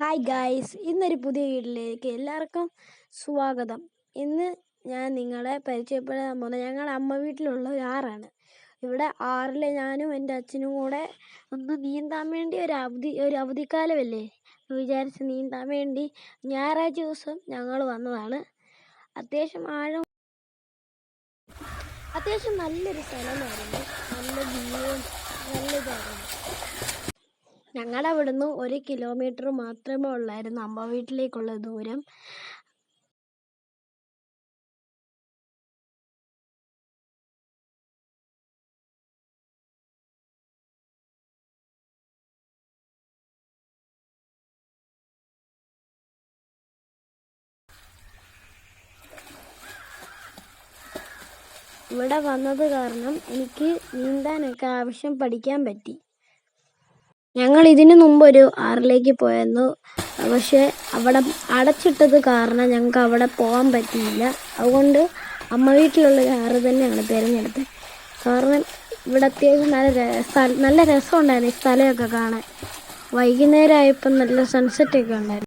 Hi guys ഇന്നൊരു പുതിയ വീട്ടിലേക്ക് എല്ലാവർക്കും സ്വാഗതം. ഇന്ന് ഞാൻ നിങ്ങളെ പരിചയപ്പെടാൻ പോകുന്നത് ഞങ്ങളുടെ അമ്മ വീട്ടിലുള്ള ഒരു ആറാണ്. ഇവിടെ ആറിലെ ഞാനും എന്റെ അച്ഛനും കൂടെ ഒന്ന് നീന്താൻ വേണ്ടി ഒരു അവധി ഒരു അവധിക്കാലമല്ലേ? വിചാരിച്ച് നീന്താൻ വേണ്ടി ഞായറാഴ്ച ദിവസം ഞങ്ങൾ വന്നതാണ്. അത്യാവശ്യം ആഴം അത്യാവശ്യം നല്ലൊരു സ്ഥലമായിരുന്നു. നല്ല ജീവിതം നല്ല ഇതായിരുന്നു. ഞങ്ങളുടെ അവിടുന്ന് ഒരു കിലോമീറ്റർ മാത്രമേ ഉള്ളായിരുന്നു അമ്മ വീട്ടിലേക്കുള്ള ദൂരം. ഇവിടെ വന്നത് കാരണം എനിക്ക് നീന്താനൊക്കെ ആവശ്യം പഠിക്കാൻ പറ്റി. ഞങ്ങൾ ഇതിനു മുമ്പ് ഒരു ആറിലേക്ക് പോയിരുന്നു. പക്ഷേ അവിടെ അടച്ചിട്ടത് കാരണം ഞങ്ങൾക്ക് അവിടെ പോകാൻ പറ്റിയില്ല. അതുകൊണ്ട് അമ്മ വീട്ടിലുള്ള ഒരു ആറ് തന്നെയാണ് തിരഞ്ഞെടുത്തത്. കാരണം ഇവിടെ അത്യാവശ്യം നല്ല സ്ഥലം നല്ല രസമുണ്ടായിരുന്നു ഈ സ്ഥലമൊക്കെ കാണാൻ. വൈകുന്നേരം ആയപ്പോൾ നല്ല സൺസെറ്റൊക്കെ ഉണ്ടായിരുന്നു.